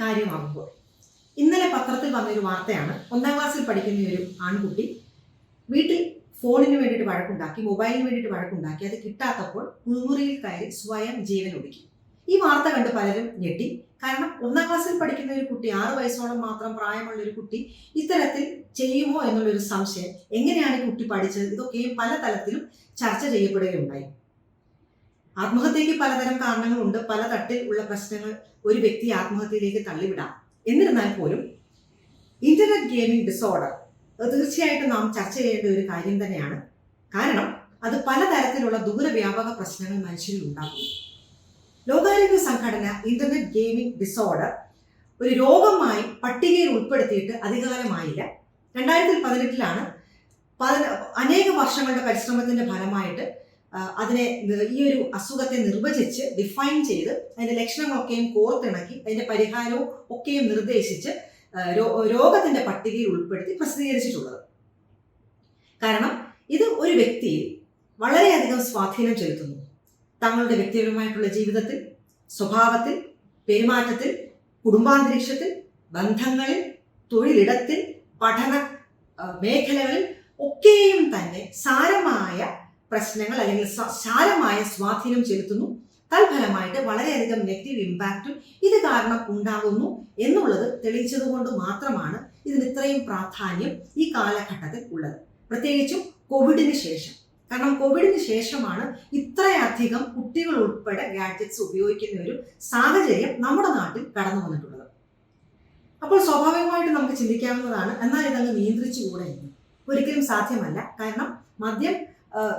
കാര്യമാകുമ്പോൾ. ഇന്നലെ പത്രത്തിൽ വന്നൊരു വാർത്തയാണ്. ഒന്നാം ക്ലാസ്സിൽ പഠിക്കുന്ന ഒരു ആൺകുട്ടി വീട്ടിൽ ഫോണിന് വേണ്ടിയിട്ട് വഴക്കുണ്ടാക്കി മൊബൈലിന് വേണ്ടിയിട്ട് വഴക്കുണ്ടാക്കി അത് കിട്ടാത്തപ്പോൾ കുളിമുറിയിൽ കയറി സ്വയം ജീവൻ ഒടുക്കി. ഈ വാർത്ത കണ്ട് പലരും ഞെട്ടി. കാരണം ഒന്നാം ക്ലാസ്സിൽ പഠിക്കുന്ന ഒരു കുട്ടി ആറ് വയസ്സോളം മാത്രം പ്രായമുള്ള ഒരു കുട്ടി ഇത്തരത്തിൽ ചെയ്യുമോ എന്നുള്ളൊരു സംശയം എങ്ങനെയാണ് കുട്ടി പഠിച്ചത്? ഇതൊക്കെയും പല തലത്തിലും ചർച്ച ചെയ്യപ്പെടുകയുണ്ടായി. ആത്മഹത്യക്ക് പലതരം കാരണങ്ങളുണ്ട്. പല തട്ടിൽ ഉള്ള പ്രശ്നങ്ങൾ ഒരു വ്യക്തി ആത്മഹത്യയിലേക്ക് തള്ളിവിടാം. എന്നിരുന്നാൽ പോലും ഇന്റർനെറ്റ് ഗെയിമിംഗ് ഡിസോർഡർ തീർച്ചയായിട്ടും നാം ചർച്ച ചെയ്യേണ്ട ഒരു കാര്യം തന്നെയാണ്. കാരണം അത് പലതരത്തിലുള്ള ദൂരവ്യാപക പ്രശ്നങ്ങൾ മനുഷ്യരിൽ ഉണ്ടാക്കുന്നു. ലോകാരോഗ്യ സംഘടന ഇന്റർനെറ്റ് ഗെയിമിംഗ് ഡിസോർഡർ ഒരു രോഗമായി പട്ടികയിൽ ഉൾപ്പെടുത്തിയിട്ട് അധികകാലമായില്ല. രണ്ടായിരത്തി പതിനെട്ടിലാണ് പതിന അനേക വർഷങ്ങളുടെ പരിശ്രമത്തിന്റെ ഫലമായിട്ട് അതിനെ ഈ ഒരു അസുഖത്തെ നിർവചിച്ച് ഡിഫൈൻ ചെയ്ത് അതിന്റെ ലക്ഷണങ്ങളൊക്കെയും കോർത്തിണക്കി അതിന്റെ പരിഹാരവും ഒക്കെയും നിർദ്ദേശിച്ച് രോഗത്തിന്റെ പട്ടികയിൽ ഉൾപ്പെടുത്തി പ്രസിദ്ധീകരിച്ചിട്ടുള്ളത്. കാരണം ഇത് ഒരു വ്യക്തിയിൽ വളരെയധികം സ്വാധീനം ചെലുത്തുന്നു. തങ്ങളുടെ വ്യക്തിപരമായിട്ടുള്ള ജീവിതത്തിൽ സ്വഭാവത്തിൽ പെരുമാറ്റത്തിൽ കുടുംബാന്തരീക്ഷത്തിൽ ബന്ധങ്ങളിൽ തൊഴിലിടത്തിൽ പഠന മേഖലകളിൽ ഒക്കെയും തന്നെ സാരമായ പ്രശ്നങ്ങൾ അല്ലെങ്കിൽ സാരമായ സ്വാധീനം ചെലുത്തുന്നു. തൽഫലമായിട്ട് വളരെയധികം നെഗറ്റീവ് ഇമ്പാക്റ്റും ഇത് കാരണം ഉണ്ടാകുന്നു എന്നുള്ളത് തെളിയിച്ചതുകൊണ്ട് മാത്രമാണ് ഇതിന് ഇത്രയും പ്രാധാന്യം ഈ കാലഘട്ടത്തിൽ ഉള്ളത്. പ്രത്യേകിച്ചും കോവിഡിന് ശേഷം. കാരണം കോവിഡിന് ശേഷമാണ് ഇത്രയധികം കുട്ടികൾ ഉൾപ്പെടെ ഗാഡ്ജറ്റ്സ് ഉപയോഗിക്കുന്ന ഒരു സാഹചര്യം നമ്മുടെ നാട്ടിൽ കടന്നു വന്നിട്ടുള്ളത്. അപ്പോൾ സ്വാഭാവികമായിട്ട് നമുക്ക് ചിന്തിക്കാവുന്നതാണ് എന്നാൽ ഇതങ്ങ് നിയന്ത്രിച്ചുകൂടെ ഒരിക്കലും സാധ്യമല്ല. കാരണം മദ്യം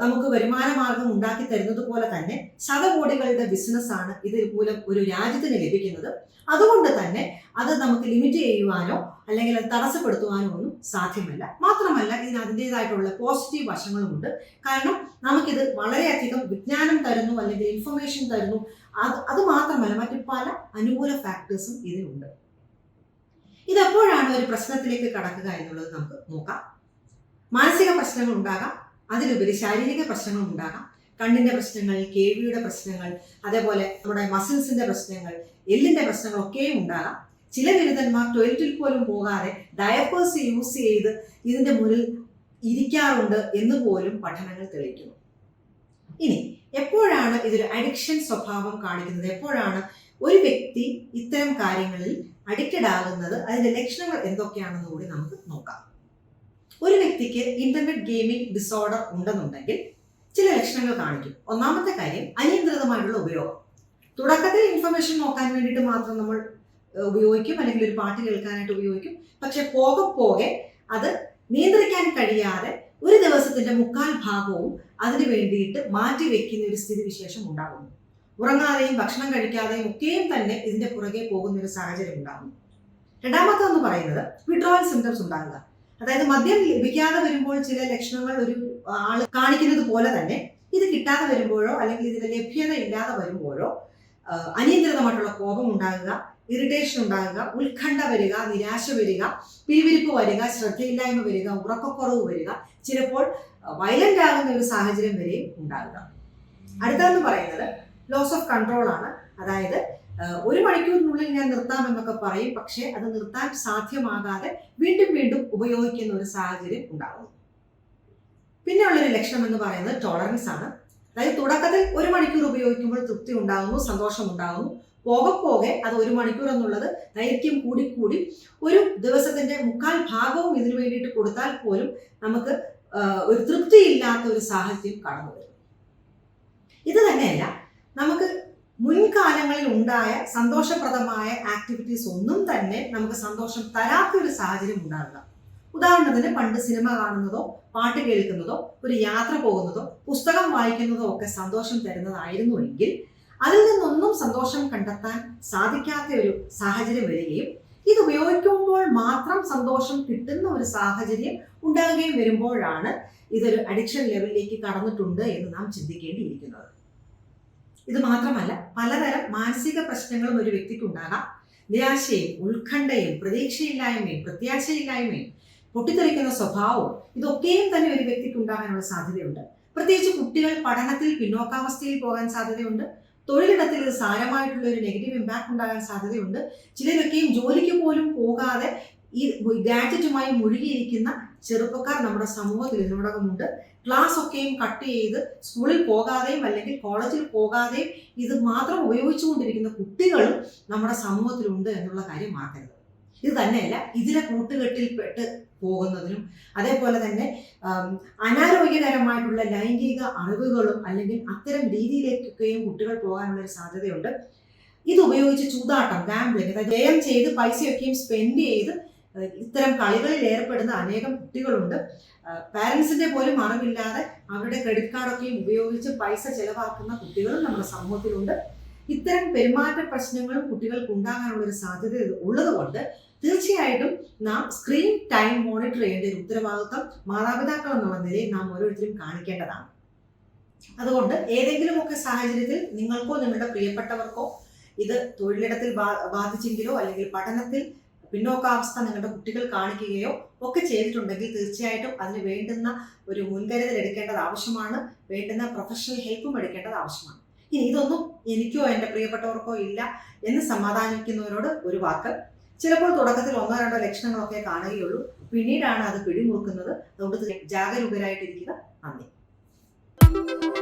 നമുക്ക് വരുമാന മാർഗം ഉണ്ടാക്കി തരുന്നത് പോലെ തന്നെ ശതകോടികളുടെ ബിസിനസ്സാണ് ഇത് മൂലം ഒരു രാജ്യത്തിന് ലഭിക്കുന്നത്. അതുകൊണ്ട് തന്നെ അത് നമുക്ക് ലിമിറ്റ് ചെയ്യുവാനോ അല്ലെങ്കിൽ അത് തടസ്സപ്പെടുത്തുവാനോ ഒന്നും സാധ്യമല്ല. മാത്രമല്ല ഇതിന് അതിന്റെതായിട്ടുള്ള പോസിറ്റീവ് വശങ്ങളുമുണ്ട്. കാരണം നമുക്കിത് വളരെയധികം വിജ്ഞാനം തരുന്നു അല്ലെങ്കിൽ ഇൻഫർമേഷൻ തരുന്നു. അത് അത് മാത്രമല്ല മറ്റു പല അനുകൂല ഫാക്ടേഴ്സും ഇതിനുണ്ട് ഇതെപ്പോഴാണ് ഒരു പ്രശ്നത്തിലേക്ക് കടക്കുക എന്നുള്ളത് നമുക്ക് നോക്കാം. മാനസിക പ്രശ്നങ്ങൾ ഉണ്ടാകാം. അതിലുപരി ശാരീരിക പ്രശ്നങ്ങൾ ഉണ്ടാകാം. കണ്ണിന്റെ പ്രശ്നങ്ങൾ കേൾവിയുടെ പ്രശ്നങ്ങൾ അതേപോലെ നമ്മുടെ മസിൽസിന്റെ പ്രശ്നങ്ങൾ എല്ലിന്റെ പ്രശ്നങ്ങൾ ഒക്കെയും ഉണ്ടാകാം. ചില ബിരുദന്മാർ ടോയ്ലറ്റിൽ പോലും പോകാതെ ഡയപ്പേഴ്സ് യൂസ് ചെയ്ത് ഇതിന്റെ മുന്നിൽ ഇരിക്കാറുണ്ട് എന്ന് പോലും പഠനങ്ങൾ തെളിയിക്കുന്നു. ഇനി എപ്പോഴാണ് ഇതൊരു അഡിക്ഷൻ സ്വഭാവം കാണിക്കുന്നത്? എപ്പോഴാണ് ഒരു വ്യക്തി ഇത്തരം കാര്യങ്ങളിൽ അഡിക്റ്റഡ് ആകുന്നത്? അതിന്റെ ലക്ഷണങ്ങൾ എന്തൊക്കെയാണെന്ന് കൂടി നമുക്ക് നോക്കാം. ഒരു വ്യക്തിക്ക് ഇന്റർനെറ്റ് ഗെയിമിംഗ് ഡിസോർഡർ ഉണ്ടെന്നുണ്ടെങ്കിൽ ചില ലക്ഷണങ്ങൾ കാണിക്കും. ഒന്നാമത്തെ കാര്യം അനിയന്ത്രിതമായിട്ടുള്ള ഉപയോഗം. തുടക്കത്തിൽ ഇൻഫർമേഷൻ നോക്കാൻ വേണ്ടിയിട്ട് മാത്രം നമ്മൾ ഉപയോഗിക്കും അല്ലെങ്കിൽ ഒരു പാട്ട് കേൾക്കാനായിട്ട് ഉപയോഗിക്കും. പക്ഷെ പോകെ പോകെ അത് നിയന്ത്രിക്കാൻ കഴിയാതെ ഒരു ദിവസത്തിന്റെ മുക്കാൽ ഭാഗവും അതിന് വേണ്ടിയിട്ട് മാറ്റി വെക്കുന്ന ഒരു സ്ഥിതിവിശേഷം ഉണ്ടാകുന്നു. ഉറങ്ങാതെയും ഭക്ഷണം കഴിക്കാതെയും ഒക്കെയും തന്നെ ഇതിന്റെ പുറകെ പോകുന്ന ഒരു സാഹചര്യം ഉണ്ടാകുന്നു. രണ്ടാമത്തെ എന്ന് പറയുന്നത് വിഡ്രോവൽ സിംറ്റംസ് ഉണ്ടാകുക അതായത് മദ്യം ലഭിക്കാതെ വരുമ്പോൾ ചില ലക്ഷണങ്ങൾ ഒരു ആൾ കാണിക്കുന്നത് പോലെ തന്നെ ഇത് കിട്ടാതെ വരുമ്പോഴോ അല്ലെങ്കിൽ ഇതിന്റെ ലഭ്യത ഇല്ലാതെ വരുമ്പോഴോ അനിയന്ത്രിതമായിട്ടുള്ള കോപം ഉണ്ടാകുക ഇറിറ്റേഷൻ ഉണ്ടാകുക ഉത്കണ്ഠ വരിക നിരാശ വരിക പിരിവിരിപ്പ് വരിക ശ്രദ്ധയില്ലായ്മ വരിക ഉറക്കക്കുറവ് വരിക ചിലപ്പോൾ വയലന്റ് ആകുന്ന ഒരു സാഹചര്യം വരെയും ഉണ്ടാകുക. അടുത്തതെന്ന് പറയുന്നത് ലോസ് ഓഫ് കൺട്രോൾ ആണ്. അതായത് ഒരു മണിക്കൂറിനുള്ളിൽ ഞാൻ നിർത്താം എന്നൊക്കെ പറയും. പക്ഷേ അത് നിർത്താൻ സാധ്യമാകാതെ വീണ്ടും വീണ്ടും ഉപയോഗിക്കുന്ന ഒരു സാഹചര്യം ഉണ്ടാകുന്നു. പിന്നെ ഉള്ളൊരു ലക്ഷണം എന്ന് പറയുന്നത് ടോളറൻസ് ആണ്. അതായത് തുടക്കത്തിൽ ഒരു മണിക്കൂർ ഉപയോഗിക്കുമ്പോൾ തൃപ്തി ഉണ്ടാകുന്നു സന്തോഷം ഉണ്ടാകുന്നു. പോകെ പോകെ അത് ഒരു മണിക്കൂർ എന്നുള്ളത് ദൈർഘ്യം കൂടിക്കൂടി ഒരു ദിവസത്തിന്റെ മുക്കാൽ ഭാഗവും ഇതിനു വേണ്ടിയിട്ട് കൊടുത്താൽ പോലും നമുക്ക് ഒരു തൃപ്തിയില്ലാത്ത ഒരു സാഹചര്യം കടന്നു വരും ഇത് തന്നെയല്ല നമുക്ക് മുൻകാലങ്ങളിൽ ഉണ്ടായ സന്തോഷപ്രദമായ ആക്ടിവിറ്റീസ് ഒന്നും തന്നെ നമുക്ക് സന്തോഷം തരാത്ത ഒരു സാഹചര്യം ഉണ്ടാകുക ഉദാഹരണത്തിന് പണ്ട് സിനിമ കാണുന്നതോ പാട്ട് കേൾക്കുന്നതോ ഒരു യാത്ര പോകുന്നതോ പുസ്തകം വായിക്കുന്നതോ ഒക്കെ സന്തോഷം തരുന്നതായിരുന്നു എങ്കിൽ അതിൽ നിന്നൊന്നും സന്തോഷം കണ്ടെത്താൻ സാധിക്കാത്ത ഒരു സാഹചര്യം വരികയും ഇത് ഉപയോഗിക്കുമ്പോൾ മാത്രം സന്തോഷം കിട്ടുന്ന ഒരു സാഹചര്യം ഉണ്ടാകുകയും വരുമ്പോഴാണ് ഇതൊരു അഡിക്ഷൻ ലെവലിലേക്ക് കടന്നിട്ടുണ്ട് എന്ന് നാം ചിന്തിക്കേണ്ടിയിരിക്കുന്നത്. ഇത് മാത്രമല്ല പലതരം മാനസിക പ്രശ്നങ്ങളും ഒരു വ്യക്തിക്ക് ഉണ്ടാകാം. നിരാശയും ഉത്കണ്ഠയും പ്രതീക്ഷയില്ലായ്മയും പ്രത്യാശയില്ലായ്മയും പൊട്ടിത്തെറിക്കുന്ന സ്വഭാവവും ഇതൊക്കെയും തന്നെ ഒരു വ്യക്തിക്ക് ഉണ്ടാകാനുള്ള സാധ്യതയുണ്ട്. പ്രത്യേകിച്ച് കുട്ടികൾ പഠനത്തിൽ പിന്നോക്കാവസ്ഥയിൽ പോകാൻ സാധ്യതയുണ്ട്. തൊഴിലിടത്തിൽ ഇത് സാരമായിട്ടുള്ള ഒരു നെഗറ്റീവ് ഇമ്പാക്ട് ഉണ്ടാകാൻ സാധ്യതയുണ്ട്. ചിലരൊക്കെയും ജോലിക്ക് പോലും പോകാതെ ഈ ഗാഡ്ജറ്റുമായി മുഴുകിയിരിക്കുന്ന ചെറുപ്പക്കാർ നമ്മുടെ സമൂഹത്തിൽ ഇതിനോടകമുണ്ട് ക്ലാസ് ഒക്കെയും കട്ട് ചെയ്ത് സ്കൂളിൽ പോകാതെയും അല്ലെങ്കിൽ കോളേജിൽ പോകാതെയും ഇത് മാത്രം ഉപയോഗിച്ചുകൊണ്ടിരിക്കുന്ന കുട്ടികളും നമ്മുടെ സമൂഹത്തിലുണ്ട് എന്നുള്ള കാര്യം മാറ്റരുത് ഇത് തന്നെയല്ല ഇതിലെ കൂട്ടുകെട്ടിൽപ്പെട്ട് പോകുന്നതിനും അതേപോലെ തന്നെ അനാരോഗ്യകരമായിട്ടുള്ള ലൈംഗിക അറിവുകളും അല്ലെങ്കിൽ അത്തരം രീതിയിലേക്കൊക്കെയും കുട്ടികൾ പോകാനുള്ള ഒരു സാധ്യതയുണ്ട്. ഇത് ഉപയോഗിച്ച് ചൂതാട്ടം ഗാംബ്ലിംഗ് അതായത് ജയം ചെയ്ത് പൈസയൊക്കെയും സ്പെൻഡ് ചെയ്ത് ഇത്തരം കളികളിൽ ഏർപ്പെടുന്ന അനേകം കുട്ടികളുണ്ട്. പാരൻസിന്റെ പോലും അറിവില്ലാതെ അവരുടെ ക്രെഡിറ്റ് കാർഡൊക്കെയും ഉപയോഗിച്ച് പൈസ ചെലവാക്കുന്ന കുട്ടികളും നമ്മുടെ സമൂഹത്തിലുണ്ട്. ഇത്തരം പെരുമാറ്റ പ്രശ്നങ്ങളും കുട്ടികൾക്ക് ഉണ്ടാകാനുള്ള ഒരു സാധ്യത ഉള്ളതുകൊണ്ട് തീർച്ചയായിട്ടും നാം സ്ക്രീൻ ടൈം മോണിറ്റർ ചെയ്യേണ്ട ഒരു ഉത്തരവാദിത്വം മാതാപിതാക്കൾ എന്നുള്ള നിലയിൽ നാം ഓരോരുത്തരും കാണിക്കേണ്ടതാണ്. അതുകൊണ്ട് ഏതെങ്കിലുമൊക്കെ സാഹചര്യത്തിൽ നിങ്ങൾക്കോ നിങ്ങളുടെ പ്രിയപ്പെട്ടവർക്കോ ഇത് തൊഴിലിടത്തിൽ ബാധിച്ചെങ്കിലോ അല്ലെങ്കിൽ പഠനത്തിൽ പിന്നോക്കാവസ്ഥ നിങ്ങളുടെ കുട്ടികൾ കാണിക്കുകയോ ഒക്കെ ചെയ്തിട്ടുണ്ടെങ്കിൽ തീർച്ചയായിട്ടും അതിന് വേണ്ടുന്ന ഒരു മുൻകരുതൽ എടുക്കേണ്ടത് ആവശ്യമാണ്. വേണ്ടുന്ന പ്രൊഫഷണൽ ഹെൽപ്പും എടുക്കേണ്ടത് ആവശ്യമാണ്. ഇനി ഇതൊന്നും എനിക്കോ എന്റെ പ്രിയപ്പെട്ടവർക്കോ ഇല്ല എന്ന് സമാധാനിക്കുന്നവരോട് ഒരു വാക്ക്. ചിലപ്പോൾ തുടക്കത്തിൽ ഒന്നോ രണ്ടോ ലക്ഷണങ്ങളൊക്കെ കാണുകയുള്ളൂ. പിന്നീടാണ് അത് പിടിമുറുക്കുന്നത്. അതുകൊണ്ട് ജാഗരൂകരായിട്ടിരിക്കുക. നന്ദി.